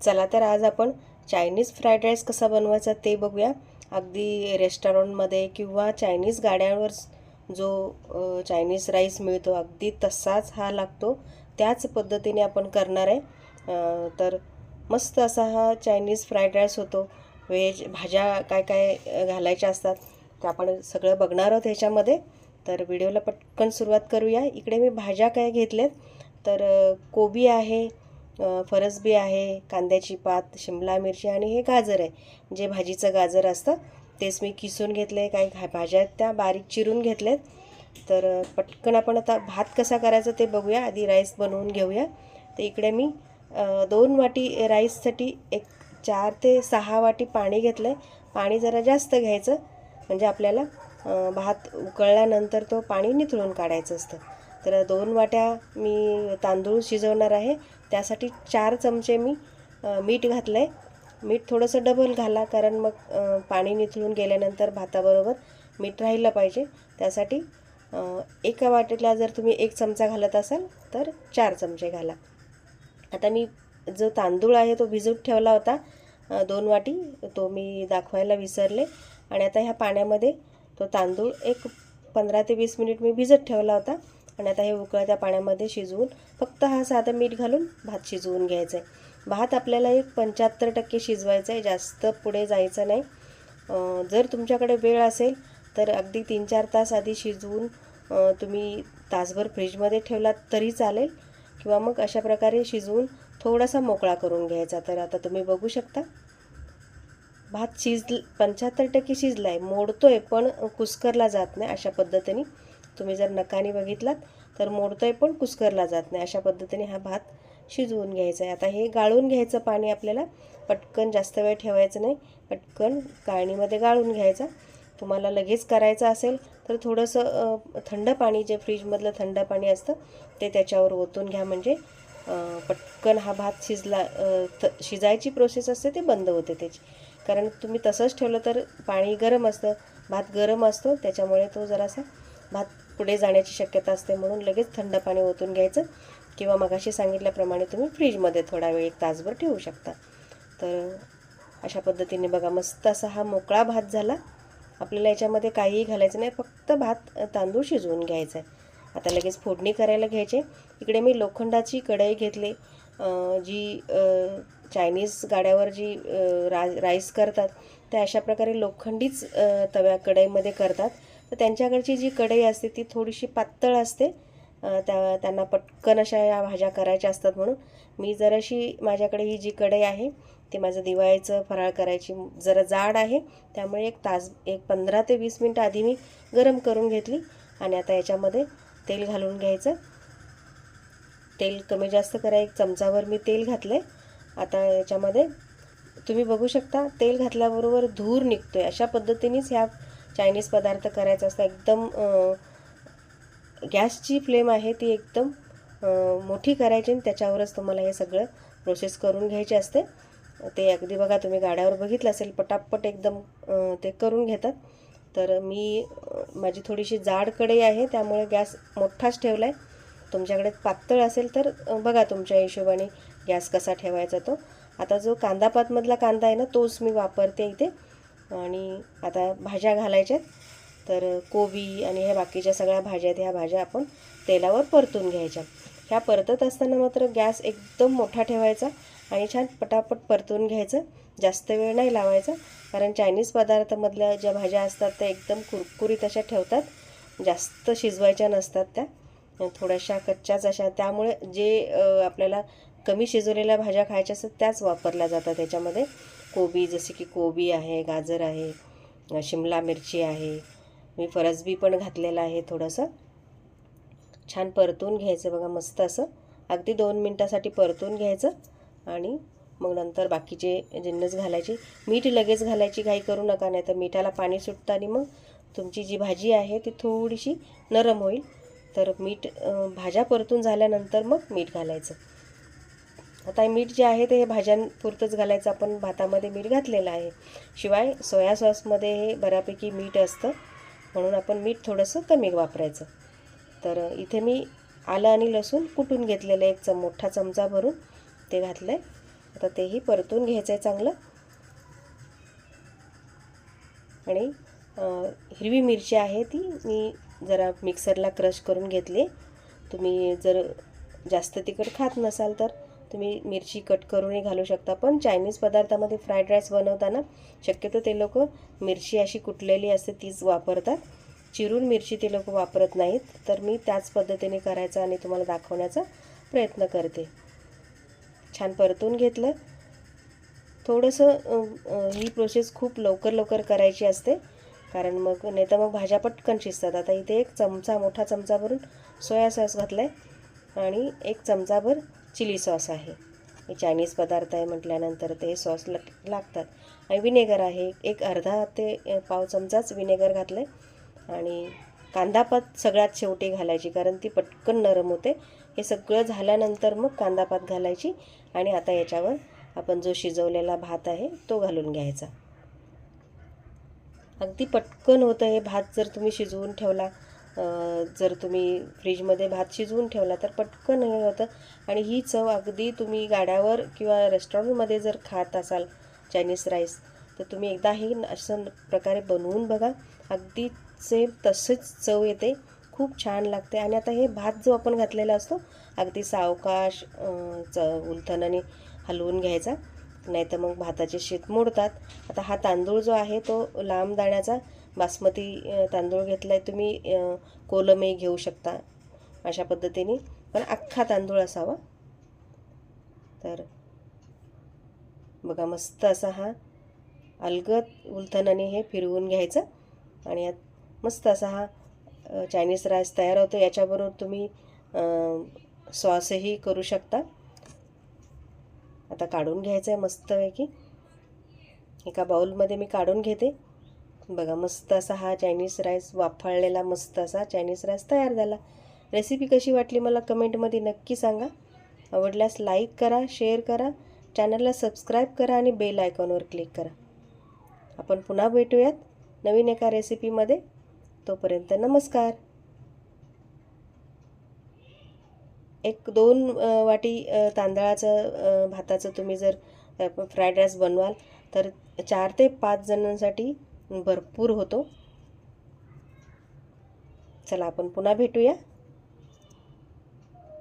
चला तर आज आपण चायनीज फ्राईड राईस कसा बनवायचा ते बघूया. अगदी रेस्टॉरंटमध्ये किंवा चायनीज गाड्यांवर जो चायनीज राईस मिळतो अगदी तसाच हा लागतो. त्याच पद्धतीने आपण करणार आहे. तर मस्त असा हा चायनीज फ्राईड राईस होतो. व्हेज भाज्या काय काय घालायच्या असतात ते आपण सगळं बघणार आहोत ह्याच्यामध्ये. तर व्हिडिओला पटकन सुरुवात करूया. इकडे मी भाज्या काय घेतल्यात. तर कोबी आहे फरसबी आहे कांद्याची पात शिमला मिरची आणि हे गाजर आहे. जे भाजीचं गाजर असतं तेच मी किसून घेतले काही घा भाज्या त्या बारीक चिरून घेतल्यात. तर पटकन आपण आता भात कसा करायचा ते बघूया. आधी राईस बनवून घेऊया. तर इकडे मी दोन वाटी राईससाठी एक चार ते सहा वाटी पाणी घेतलं आहे पाणी जरा जास्त घ्यायचं. म्हणजे आपल्याला भात उकळल्यानंतर तो पाणी निथळून काढायचं असतं. तर दोन वाट्या मी तांदूळ शिजवणार आहे. त्यासाठी चार चमचे मी मीठ घातलं आहे मीठ थोडंसं डबल घाला कारण मग पाणी निथळून गेल्यानंतर भाताबरोबर मीठ राहिलं पाहिजे. त्यासाठी एका वाटेला जर तुम्ही एक चमचा घालत असाल तर चार चमचे घाला. आता मी जो तांदूळ आहे तो भिजत ठेवला होता. दोन वाटी तो मी दाखवायला विसरले. आणि आता ह्या पाण्यामध्ये तो तांदूळ एक पंधरा ते वीस मिनिट मी भिजत ठेवला होता. आणि आता हे उकळत्या पाण्यामध्ये शिजवून फक्त हा साधा मीठ घालून भात शिजवून घ्यायचा आहे. भात आपल्याला एक पंच्याहत्तर टक्के शिजवायचा आहे जास्त पुढे जायचं नाही. जर तुमच्याकडे वेळ असेल तर अगदी तीन चार तास आधी शिजवून तुम्ही तासभर फ्रीजमध्ये ठेवलात तरी चालेल. किंवा मग अशा प्रकारे शिजवून थोडासा मोकळा करून घ्यायचा. तर आता तुम्ही बघू शकता भात शिज पंच्याहत्तर टक्के शिजला आहे मोडतो आहे पण कुस्करला जात नाही अशा पद्धतीने. तुम्ही जर नकाने बघितलात तर मोडतो आहे पण कुस्करला जात नाही. अशा पद्धतीने हा भात शिजवून घ्यायचा आहे. आता हे गाळून घ्यायचं पाणी आपल्याला पटकन जास्त वेळ ठेवायचं नाही. पटकन गाळणीमध्ये गाळून घ्यायचा. तुम्हाला लगेच करायचं असेल तर थोडंसं थंड पाणी जे फ्रीजमधलं थंड पाणी असतं ते त्याच्यावर ओतून घ्या. म्हणजे पटकन हा भात शिजला थ शिजायची प्रोसेस असते ते बंद होते त्याची. कारण तुम्ही तसंच ठेवलं तर पाणी गरम असतं भात गरम असतो त्याच्यामुळे तो जरासा भात पुढे जाण्याची शक्यता असते म्हणून लगेच थंड पाणी ओतून घ्यायचं किंवा मगाशी सांगितल्याप्रमाणे तुम्ही फ्रीजमध्ये थोडा वेळ एक तासभर ठेवू शकता. तर अशा पद्धतीने बघा मस्त असा हा मोकळा भात झाला. आपल्याला याच्यामध्ये काहीही घालायचं नाही फक्त भात तांदूळ शिजवून घ्यायचा आहे आता लगेच फोडणी करायला घ्यायचे. इकडे मी लोखंडाची कढई घेतली. जी चायनीज गाड्यावर जी रा राईस करतात ते अशा प्रकारे लोखंडीच तव्या कढईमध्ये करतात. तर त्यांच्याकडची जी कढई असते ती थोडीशी पातळ असते. त्या त्यांना पटकन अशा या भाज्या करायच्या असतात म्हणून. मी जराशी माझ्याकडे ही जी कढई आहे ती माझं दिवाळीचं फराळ करायची जरा जाड आहे. त्यामुळे एक तास एक पंधरा ते वीस मिनटं आधी मी गरम करून घेतली आणि आता याच्यामध्ये तेल घालून घ्यायचं. तेल कमी जास्त करा एक चमचाभर मी तेल घातलं आहे आता याच्यामध्ये तुम्ही बघू शकता तेल घातल्याबरोबर धूर निघतो आहे अशा पद्धतीनेच ह्या चायनीज पदार्थ करायचा असतं. एकदम गॅसची फ्लेम आहे ती एकदम मोठी करायची आणि त्याच्यावरच तुम्हाला हे सगळं प्रोसेस करून घ्यायचे असते. ते अगदी बघा तुम्ही गाड्यावर बघितलं असेल पटापट एकदम ते करून घेतात. तर मी माझी थोडीशी जाड कढई आहे त्यामुळे गॅस मोठाच ठेवला आहे तुमच्याकडे पातळ असेल तर बघा तुमच्या हिशोबाने गॅस कसा ठेवायचा तो. आता जो कांदापातमधला कांदा आहे ना तोच मी वापरते इथे. आणि आता भाज्या घालायच्या तर कोबी आणि ह्या बाकीच्या सगळ्या भाज्या आहेत ह्या भाज्या आपण तेलावर परतून घ्यायच्या. ह्या परतत असताना मात्र गॅस एकदम मोठा ठेवायचा आणि छान पटापट परतून घ्यायचं. जास्त वेळ नाही लावायचा कारण चायनीज पदार्थामधल्या ज्या भाज्या असतात त्या एकदम कुरकुरीत अशा ठेवतात. जास्त शिजवायच्या नसतात त्या. थोड्याशा कच्च्याच अशा. त्यामुळे जे आपल्याला कमी शिजवलेल्या भाज्या खायच्या असतात त्याच वापरल्या जातात त्याच्यामध्ये. कोबी जसे की कोबी आहे गाजर आहे शिमला मिरची आहे. मी फरसबी पण घातलेलं आहे थोडंसं. छान परतून घ्यायचं बघा मस्त असं. अगदी दोन मिनटासाठी परतून घ्यायचं आणि मग नंतर बाकीचे जिन्नस घालायचे. मीठ लगेच घालायची काही करू नका नाही तर मिठाला पाणी सुटतं आणि मग तुमची जी भाजी आहे ती थोडीशी नरम होईल. तर मीठ भाज्या परतून झाल्यानंतर मग मीठ घालायचं. आता मीठ जे आहे ते हे भाज्यांपुरतंच घालायचं. आपण भातामध्ये मीठ घातलेलं आहे. शिवाय सोया सॉसमध्ये हे बऱ्यापैकी मीठ असतं. म्हणून आपण मीठ थोडंसं कमी वापरायचं. तर इथे मी आलं आणि लसूण कुटून घेतलेलं एक चम मोठा चमचा भरून ते घातलं आहे आता तेही परतून घ्यायचं आहे चांगलं. आणि हिरवी मिरची आहे ती मी जरा मिक्सरला क्रश करून घेतली. तुम्ही जर जास्त तिखट खात नसाल तर तुम्ही मिरची कट करूनही घालू शकता. पण चायनीज पदार्थामध्ये फ्राईड राईस बनवताना शक्यतो ते लोक मिरची अशी कुटलेली असते तीच वापरतात. चिरून मिरची ते लोक वापरत नाहीत. तर मी त्याच पद्धतीने करायचा आणि तुम्हाला दाखवण्याचा प्रयत्न करते. छान परतून घेतलं. थोडंसं ही प्रोसेस खूप लवकर लवकर करायची असते. कारण मग नाही तर मग भाज्या पटकन शिजतात. आता इथे एक चमचा मोठा चमचा भरून सोया सॉस घातला आहे आणि एक चमचाभर चिली सॉस आहे. हे चायनीज पदार्थ आहे म्हटल्यानंतर ते सॉस लग लागतात. आणि विनेगर आहे. एक अर्धा ते पाव चमचाच विनेगर घातलं आहे आणि कांदापात सगळ्यात शेवटी घालायची कारण ती पटकन नरम होते. हे सगळं झाल्यानंतर मग कांदापात घालायची. आणि आता याच्यावर आपण जो शिजवलेला भात आहे तो घालून घ्यायचा. अगदी पटकन होतं हे भात जर तुम्ही शिजवून ठेवला जर तुम्ही फ्रीजमध्ये भात शिजवून ठेवला तर पटकन हे होतं. आणि ही चव अगदी तुम्ही गाड्यावर किंवा रेस्टॉरंटमध्ये जर खात असाल चायनीज राईस तर तुम्ही एकदा हे अशा प्रकारे बनवून बघा. अगदी सेम तसेच चव येते. खूप छान लागते. आणि आता हे भात जो आपण घातलेला असतो अगदी सावकाश च उलथनाने हलवून घ्यायचा. नाही तर मग भाताचे शीत मोडतात. आता हा तांदूळ जो आहे तो लांब दाण्याचा बासमती तांदूळ घेतला आहे तुम्ही कोलमही घेऊ शकता अशा पद्धतीने. पण अख्खा तांदूळ असावा. तर बघा मस्त असा हा अलगद उलथनाने हे फिरवून घ्यायचं. आणि यात मस्त असा हा चायनीज राईस तयार होतो. याच्याबरोबर तुम्ही सॉसही करू शकता. आता काढून घ्यायचं आहे मस्तपैकी. एका बाऊलमध्ये मी काढून घेते. बघा मस्त असा हा चायनीज राईस वाफाळलेला मस्त असा चायनीज राईस तयार झाला. रेसिपी कशी वाटली मला कमेंटमध्ये नक्की सांगा. आवडल्यास लाईक करा शेअर करा. चॅनलला सबस्क्राईब करा आणि बेल आयकॉनवर क्लिक करा. आपण पुन्हा भेटूयात नवीन एका रेसिपीमध्ये तोपर्यंत नमस्कार. एक दोन वाटी तांदळाचं भाताचं तुम्ही जर फ्राईड राईस बनवाल तर चार ते पाच जणांसाठी भरपूर होतो. चला आपण पुन्हा भेटूया.